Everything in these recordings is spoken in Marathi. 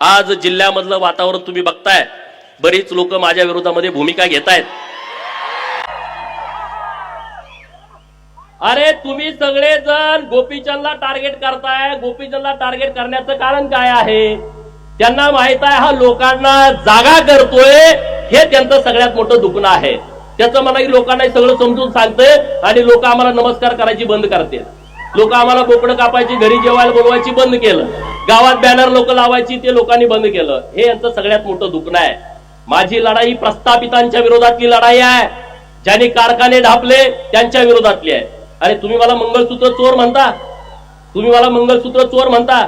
आज जिल्ह्यामधलं वातावरण तुम्ही बघताय. बरीच लोक माझ्या विरोधामध्ये भूमिका घेत आहेत अरे तुम्ही सगळेजण गोपीचंदला टार्गेट करताय. गोपीचंदला टार्गेट करण्याचं कारण काय आहे? त्यांना माहीत आहे हा लोकांना जागा करतोय. हे त्यांचं सगळ्यात मोठं दुखणं आहे. त्याचं मला की लोकांना सगळं समजून सांगतंय आणि लोक आम्हाला नमस्कार करायची बंद करतील लोक आम्हाला बोकडं कापायची घरी जेवायला बोलवायची बंद केलं. गावात बॅनर लोक लावायची ते लोकांनी बंद केलं. हे यांचं सगळ्यात मोठं दुखणं आहे. माझी लढाई प्रस्थापितांच्या विरोधातली लढाई आहे. ज्यांनी कारखाने ढापले त्यांच्या विरोधातली आहे. अरे तुम्ही मला मंगळसूत्र चोर म्हणता? तुम्ही मला मंगळसूत्र चोर म्हणता?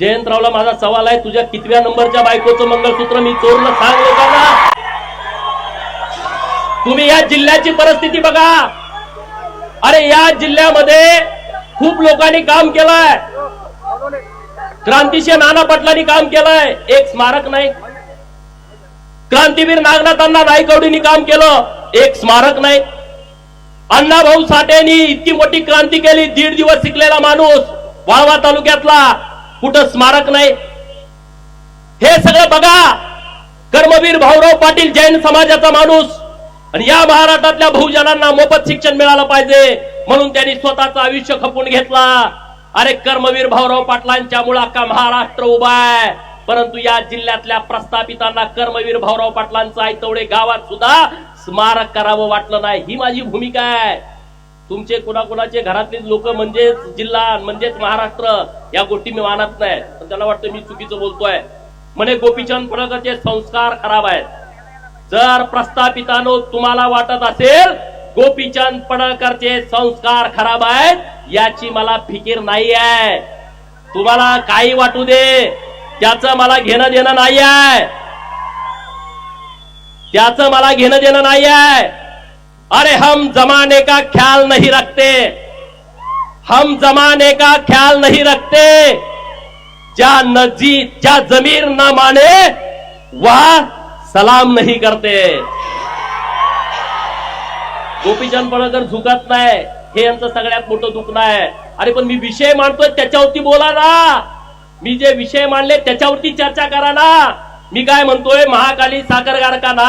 जयंतरावला माझा सवाल आहे तुझ्या कितव्या नंबरच्या बायकोचं मंगळसूत्र मी चोरलं सांग लोकांना. तुम्ही या जिल्ह्याची परिस्थिती बघा. अरे या जिल्ह्यामध्ये खूप लोकांनी काम केलंय. क्रांतीशी नाना पाटलांनी काम केलंय. एक स्मारक नाही. क्रांतीवीर नागनाथांना नाईकवडींनी काम केलं. एक स्मारक नाही. अण्णाभाऊ साठेनी इतकी मोठी क्रांती केली. दीड दिवस शिकलेला माणूस वाळवा तालुक्यातला. कुठं स्मारक नाही. हे सगळं बघा. कर्मवीर भाऊराव पाटील जैन समाजाचा माणूस. आणि या महाराष्ट्रातल्या बहुजनांना मोफत शिक्षण मिळालं पाहिजे. म्हणून त्यांनी स्वतःचं आयुष्य खपून घेतला. अरे कर्मवीर भाऊराव पाटलांच्या मुळे अख्खा महाराष्ट्र उभा आहे. परंतु या जिल्ह्यातल्या प्रस्थापितांना कर्मवीर भाऊराव पाटलांचं आयतवडे गावात सुद्धा स्मारक करावं वाटलं नाही. ही माझी भूमिका आहे. तुमचे कुणाकुणाचे घरातले लोक म्हणजेच जिल्हा म्हणजेच महाराष्ट्र या गोष्टी मी मानत नाही. पण त्याला वाटतं मी चुकीचं बोलतोय. म्हणे गोपीचंद पडळकरचे संस्कार खराब आहेत. जर प्रस्थापितानो तुम्हाला वाटत असेल गोपीचंद पडळकरचे संस्कार खराब आहेत याची मला फिकीर नाही आहे तुम्हाला काही वाटू दे त्याचं मला घेणं देणं नाही आहे त्याचं मला घेणं देणं नाही आहे अरे हम जमाने का ख्याल नहीं रखते. हम जमाने का ख्याल नहीं रखते. ज्या नजी ज्या जमीर न माने वह सलाम नहीं करते. गोपीचंद पडळकर झुकत नाही हे यांचं सगळ्यात मोठं दुखणं आहे. अरे पण मी विषय मांडतोय त्याच्यावरती बोला ना. मी जे विषय मांडले त्याच्यावरती चर्चा करा ना. मी काय म्हणतोय महाकाली साखर कारखाना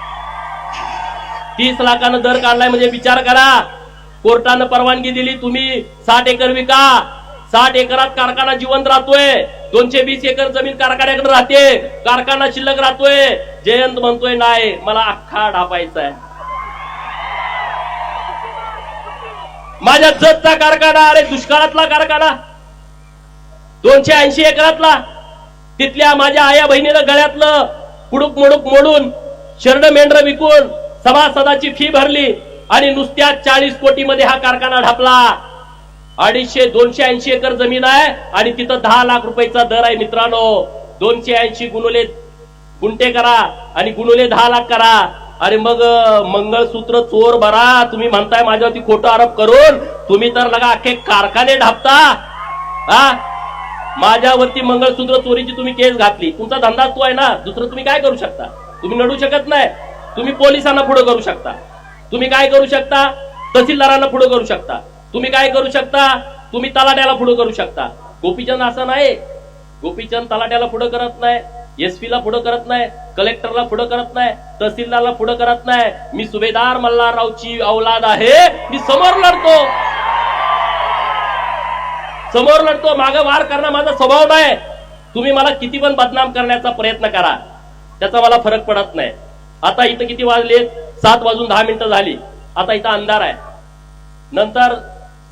तीस लाखानं दर काढलाय म्हणजे विचार करा. कोर्टानं परवानगी दिली तुम्ही साठ एकर विका. साठ एकरात कारखाना जिवंत राहतोय. दोनशे वीस एकर जमीन कारखान्याकडे राहते. कारखाना शिल्लक राहतोय. जयंत म्हणतोय नाही मला अख्खा ढापायचा आहे माझ्या जतचा कारखाना अरे दुष्काळातला कारखाना. दोनशे ऐंशी एकरातला. तिथल्या माझ्या आया बहिणीनं गळ्यातलं पुडूक मुडूक मोडून शरण मेंढर विकून सभासदाची फी भरली आणि नुसत्या चाळीस कोटी मध्ये हा कारखाना ढापला. अडीचशे दोनशे ऐंशी एकर जमीन आहे आणि तिथं दहा लाख रुपयाचा दर आहे मित्रांनो. दोनशे ऐंशी गुणुले गुंटे करा आणि गुणुले दहा लाख करा. अरे मग मंगळसूत्र चोर भरा तुम्ही म्हणताय माझ्यावरती खोटं आरोप करून तुम्ही तर लगा अख्खे कारखाने ढापता. हा? माझ्यावरती मंगळसूत्र चोरीची तुम्ही केस घातली. तुमचा धंदा तो आहे ना दुसरं तुम्ही काय करू शकता? तुम्ही नडू शकत नाही. तुम्ही पोलिसांना पुढे करू शकता. तुम्ही काय करू शकता? तहसीलदारांना पुढे करू शकता. तुम्ही काय करू शकता? तुम्ही तलाट्याला पुढे करू शकता. गोपीचंद असं नाही. गोपीचंद तलाट्याला पुढे करत नाही. एस ला पुढे करत नाही. कलेक्टरला पुढे करत नाही. तहसीलदारला पुढे करत नाही. मी सुभेदार मल्हाररावची औलाद आहे. मी समोर लढतो. समोर लढतो. माग वार करणं माझा स्वभाव नाही. तुम्ही मला किती पण बदनाम करण्याचा प्रयत्न करा. त्याचा मला फरक पडत नाही. आता इथं किती वाजले? सात वाजून दहा मिनिटं झाली. आता इथं अंधार आहे. नंतर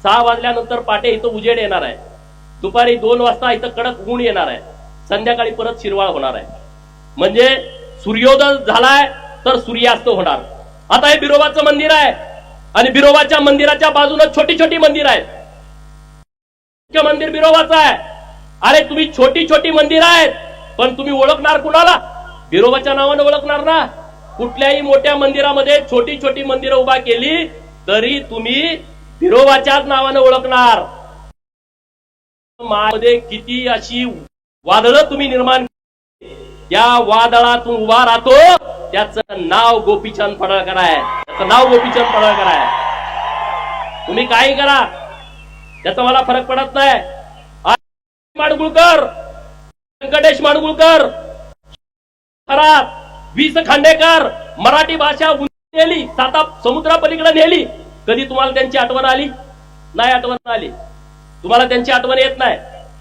सहा वाजल्यानंतर पाटे इथं उजेड येणार आहे. दुपारी दोन वाजता इथं कडक ऊन येणार आहे. संध्याकाळी परत शिरवाळ होणार आहे. म्हणजे सूर्योदय झालाय तर सूर्यास्त होणार. आता हे बिरोबाचं मंदिर आहे. आणि बिरोबाच्या मंदिराच्या बाजूला छोटी छोटी मंदिर आहेत. मुख्य मंदिर बिरोबाचं आहे. अरे तुम्ही छोटी छोटी मंदिर आहेत पण तुम्ही ओळखणार कुणाला? बिरोबाच्या नावाने ओळखणार ना? कुठल्याही मोठ्या मंदिरामध्ये छोटी छोटी मंदिरं उभा केली तरी तुम्ही बिरोबाच्याच नावानं ओळखणार. मध्ये किती अशी वादळं तुम्ही निर्माण या वादळातून उभा राहतो त्याचं नाव गोपीचंद पडळकर आहे. त्याचं नाव गोपीचंद पडळकर आहे. तुम्ही काही करा. त्याचा मला फरक पडत नाही. माडगुळकर. व्यंकटेश माडगुळकर. खरात. वीस खांडेकर मराठी भाषा नेली साता समुद्रापलीकडे नेली. कधी तुम्हाला त्यांची आठवण आली? नाही आठवण आली. तुम्हाला त्यांची आठवण येत नाही.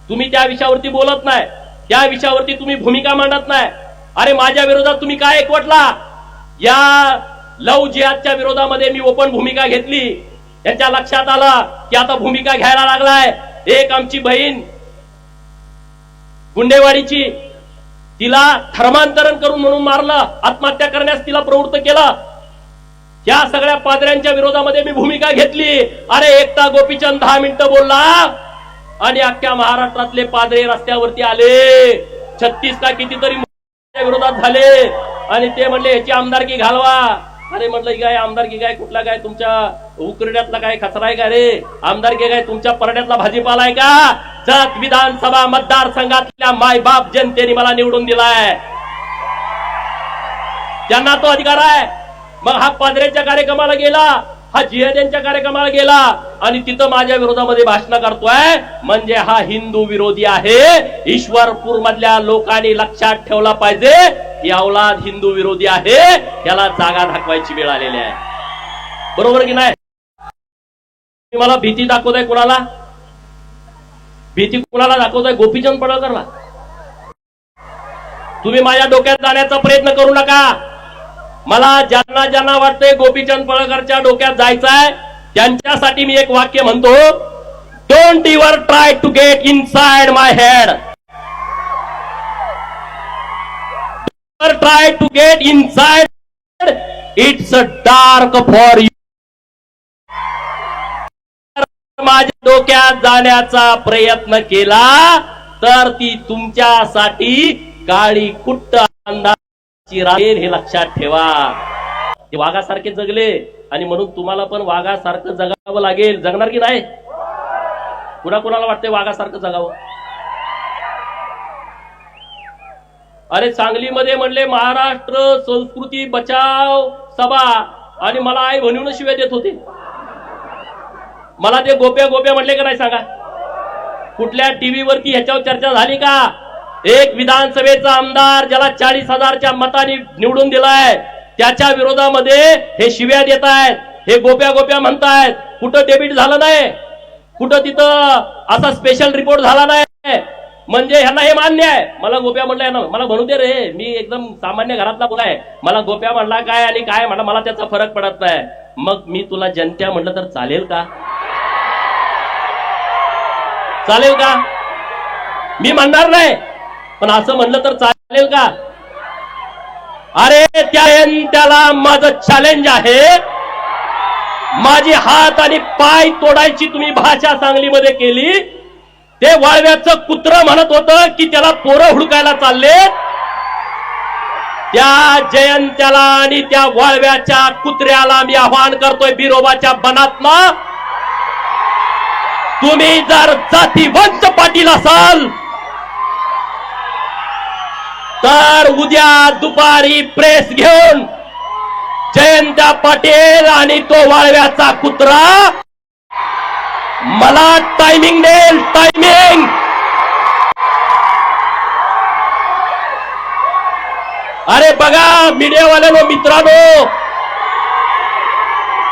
तुम्ही त्या विषयावरती बोलत नाही. त्या विषयावरती तुम्ही भूमिका मांडत नाही. अरे माझ्या विरोधात तुम्ही काय एकवटला? या लव जिहादच्या विरोधामध्ये मी ओपन भूमिका घेतली. त्यांच्या लक्षात आलं की आता भूमिका घ्यायला लागलाय. एक आमची बहीण गुंडेवाडीची तिला धर्मांतरण करून म्हणून मारलं आत्महत्या करण्यास तिला प्रवृत्त केलं. या सगळ्या पादऱ्यांच्या विरोधामध्ये मी भूमिका घेतली. अरे एकता गोपीचंद दहा मिनिटं बोलला. आणि अख्ख्या महाराष्ट्रातले पादरे रस्त्यावरती आले. छत्तीस का कितीतरी विरोधात झाले. आणि ते म्हणले ह्याची आमदारकी घालवा. अरे म्हटलं ही काय आमदारकी काय कुठला काय तुमच्या उकरड्यातला काय कचरा आहे का रे? आमदारकी काय तुमच्या परड्यातला भाजीपाला आहे का? जत विधानसभा मतदारसंघातल्या मायबाप जनतेने मला निवडून दिलाय. त्यांना तो अधिकार आहे. मग हा पादऱ्यांच्या कार्यक्रमाला गेला हा जिहाद्यांच्या कार्यक्रमाला गेला आणि तिथं माझ्या विरोधामध्ये भाषण करतोय. म्हणजे हा हिंदू विरोधी आहे. ईश्वरपूर मधल्या लोकांनी लक्षात ठेवला पाहिजे. ही अवलाद हिंदू विरोधी आहे त्याला जागा दाखवायची वेळ आलेली आहे. बरोबर की नाही? मला भीती दाखवताय कुणाला? भीती कुणाला दाखवताय? गोपीचंद पडळकरला. तुम्ही माझ्या डोक्यात जाण्याचा प्रयत्न करू नका. मला ज्यांना ज्यांना वाटतंय गोपीचंद पळकरच्या डोक्यात जायचंय त्यांच्यासाठी मी एक वाक्य म्हणतो don't ever try to get inside my head try to get inside it's a dark for माझ्या डोक्यात जाण्याचा प्रयत्न केला तर ती तुमच्यासाठी काळी कुट्ट अंधाराची राहील हे लक्षात ठेवा. ते वाघासारखे जगले आणि म्हणून तुम्हाला पण वाघासारखं जगावं लागेल. जगणार की नाही? कुणा कुणाला वाटतंय वाघासारखं जगावं? अरे सांगलीमध्ये म्हणले महाराष्ट्र संस्कृती बचाव सभा. आणि मला आई म्हणून शिव्या देत होते. मला ते गोप्या गोप्या म्हटले का नाही सांगा? कुठल्या टीव्ही वरती ह्याच्यावर चर्चा झाली का? एक विधानसभेचा आमदार ज्याला चाळीस हजारच्या मताने निवडून दिलाय त्याच्या विरोधामध्ये हे शिव्या देत आहेत हे गोप्या गोप्या म्हणतायत. कुठं डेबिट झालं नाही? कुठं तिथं असा स्पेशल रिपोर्ट झाला नाही? म्हणजे ह्यांना हे मान्य आहे. मला गोप्या म्हणलं ना मला म्हणू दे रे मी एकदम सामान्य घरातला मुलं आहे. मला गोप्या म्हणला काय आणि काय म्हणा मला त्याचा फरक पडत नाही. मग मी तुला जनत्या म्हणलं तर चालेल का? चालेल का? मी म्हणणार नाही पण असं म्हणलं तर चालेल का? अरे त्या त्याला माझं चॅलेंज आहे. माझी हात आणि पाय तोडायची तुम्ही भाषा सांगलीमध्ये केली ते वाळव्याचं कुत्र म्हणत होतं की त्याला पोरं हुडकायला चालले त्या जयंत्याला आणि त्या वाळव्याच्या कुत्र्याला मी आवाहन करतोय बिरोबाच्या मनात्मा तुम्ही जर जातीवंत पाटील असाल तर उद्या दुपारी प्रेस घेऊन जयंता पाटील आणि तो वाळव्याचा कुत्रा मला टायमिंग देईल टायमिंग अरे बघा मीडियावाल्यानो मित्रांनो!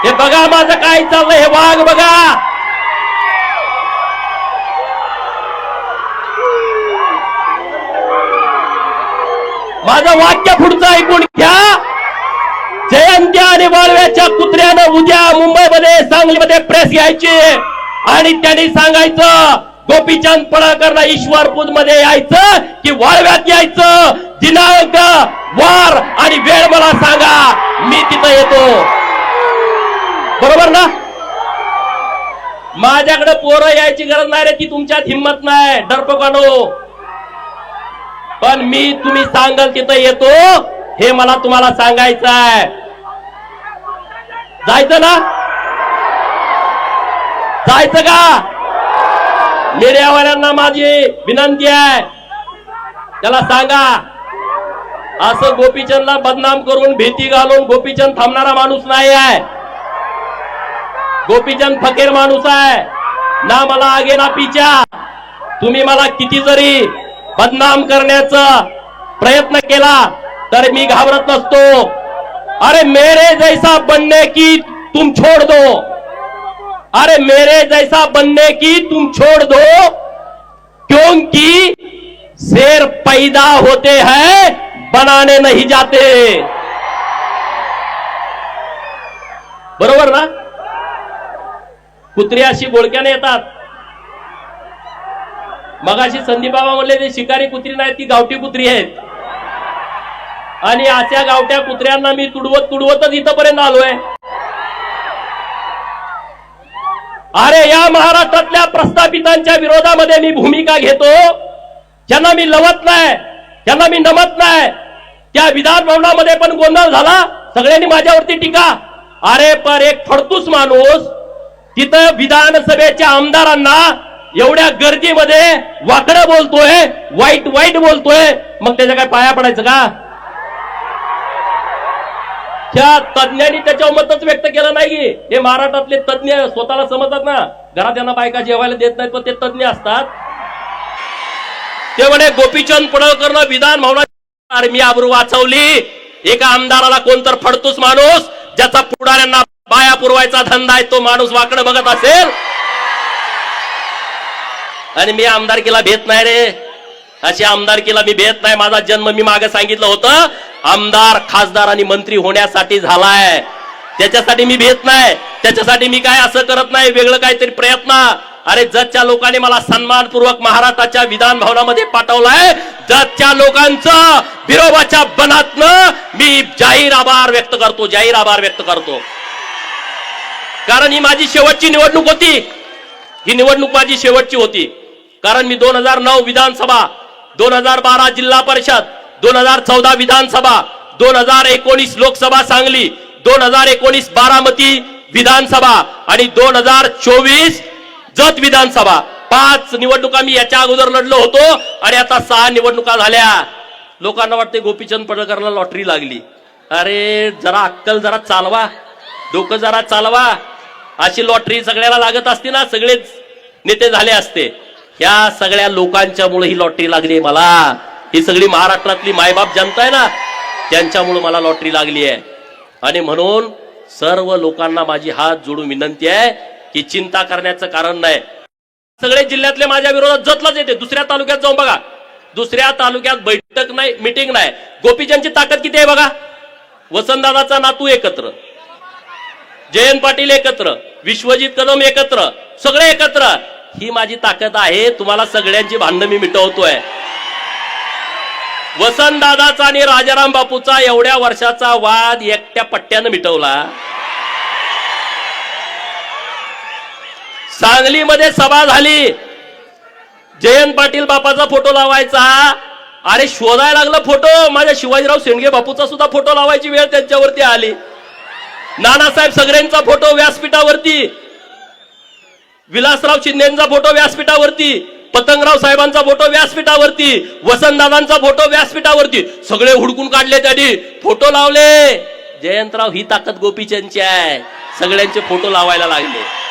हे बघा माझं काय चाललंय हे वाघ बघा! माझं वाक्य पुढचं ऐकून घ्या. जयंत्या आणि वाळव्याच्या कुत्र्यानं उद्या मुंबईमध्ये सांगलीमध्ये प्रेस घ्यायची. आणि त्यांनी सांगायचं गोपीचंद पडळकरला ईश्वरपूजमध्ये यायचं की वाळव्यात यायचं. दिनांक वार आणि वेळ मला सांगा मी तिथं येतो. बरोबर ना? माझ्याकडे पोरं यायची गरज नाही रे ती तुमच्यात हिंमत नाही डरपकानो पण मी तुम्ही सांगाल तिथं येतो हे मला तुम्हाला सांगायचं आहे. जायचं ना? जायचं का? मीडियावाल्यांना माझी विनंती आहे. त्याला सांगा असं गोपीचंदला बदनाम करून भीती घालून गोपीचंद थांबणारा माणूस नाही आहे. गोपीचंद फकीर माणूस आहे. ना मला आगे ना पिच्या तुम्ही मला किती जरी बदनाम करण्याचा प्रयत्न केला तर मी घाबरत नसतो. अरे मेरे जैसा बनने की तुम छोड़ दो. अरे मेरे जैसा बनने की तुम छोड़ दो क्योंकि शेर पैदा होते हैं बनाने नहीं जाते। बरोबर ना? कुत्री अशी बोळक्याने येतात. मगाशी संदीप बाबा म्हणले ते शिकारी कुत्री नाही ती गावठी कुत्री आहेत. आणि अशा गावठ्या कुत्र्यांना मी तुडवत तुडवतच इथपर्यंत आलोय. अरे या महाराष्ट्रातल्या प्रस्थापितांच्या विरोधामध्ये मी भूमिका घेतो. ज्यांना मी लवत नाही ज्यांना मी नमत नाही त्या विधान भवनामध्ये पण गोंधळ झाला. सगळ्यांनी माझ्यावरती टीका. अरे पर एक फडतूस माणूस तिथं विधानसभेच्या आमदारांना एवढ्या गर्दीमध्ये वाकडं बोलतोय वाईट वाईट बोलतोय. मग त्याच्या काय पाया पडायचं का? त्या तज्ञांनी त्याच्यावर मतच व्यक्त केलं नाही हे महाराष्ट्रातले तज्ञ स्वतःला समजतात ना. घरात त्यांना बायका जेवायला देत नाहीत पण ते तज्ञ असतात. ते म्हणे गोपीचंद पडळकरनं विधान भवनात मी आबरू वाचवली. एका आमदाराला कोणतर फडतूस माणूस ज्याचा पुढाऱ्यांना बाया पुरवायचा धंदा आहे तो माणूस वाकडं बघत असेल. आणि मी आमदारकीला भेट नाही रे. अशी आमदारकीला मी भेट नाही. माझा जन्म मी मागे सांगितलं होतं. आमदार खासदार आणि मंत्री होण्यासाठी झालाय. त्याच्यासाठी मी भेट नाही. त्याच्यासाठी मी काय असं करत नाही? वेगळं काहीतरी प्रयत्न. अरे जतच्या लोकांनी मला सन्मानपूर्वक महाराष्ट्राच्या विधान भवनामध्ये पाठवलाय. जतच्या लोकांचं विरोबाच्या बनातनं मी जाहीर आभार व्यक्त करतो जाहीर आभार व्यक्त करतो. कारण ही माझी शेवटची निवडणूक होती. ही निवडणूक माझी शेवटची होती. कारण मी दोन हजार नऊ विधानसभा दोन हजार बारा जिल्हा परिषद दोन हजार चौदा विधानसभा दोन हजार एकोणीस लोकसभा सांगली दोन हजार एकोणीस बारामती विधानसभा आणि दोन हजार चोवीस जत विधानसभा. पाच निवडणुका मी याच्या अगोदर लढलो होतो आणि आता सहा निवडणुका झाल्या. लोकांना वाटते गोपीचंद पडळकरला लॉटरी लागली. अरे जरा अक्कल जरा चालवा. डोकं जरा चालवा. अशी लॉटरी सगळ्याला लागत असते ना सगळेच नेते झाले असते. ह्या सगळ्या लोकांच्यामुळे ही लॉटरी लागली मला. ही सगळी महाराष्ट्रातली मायबाप जनता आहे ना त्यांच्यामुळे मला लॉटरी लागली आहे. आणि म्हणून सर्व लोकांना माझी हात जोडून विनंती आहे की चिंता करण्याचं कारण नाही. सगळे जिल्ह्यातले माझ्या विरोधात जतलाच येते. दुसऱ्या तालुक्यात जाऊन बघा. दुसऱ्या तालुक्यात बैठक नाही मिटिंग नाही. गोपीचंदची ताकद किती आहे बघा? वसंतदादाचा नातू एकत्र. जयंत पाटील एकत्र. विश्वजित कदम एकत्र. सगळे एकत्र. ही माझी ताकद आहे. तुम्हाला सगळ्यांची भांडणं मी मिटवतोय. वसंतदादाचा आणि राजाराम बापूचा एवढ्या वर्षाचा वाद एकट्या पट्ट्यानं मिटवला. सांगलीमध्ये सभा झाली. जयंत पाटील बापाचा फोटो लावायचा अरे शोधायला लागला फोटो. माझ्या शिवाजीराव शेंडगे बापूचा सुद्धा फोटो लावायची वेळ त्यांच्यावरती आली. नानासाहेब सगळ्यांचा फोटो व्यासपीठावरती. विलासराव शिंदेचा फोटो व्यासपीठावरती. पतंगराव साहेबांचा फोटो व्यासपीठावरती वसंतदादांचा फोटो व्यासपीठावरती. सगळे हुडकून काढले त्यांनी. फोटो लावले. जयंतराव ही ताकद गोपीचंदची आहे. सगळ्यांचे फोटो लावायला लागले.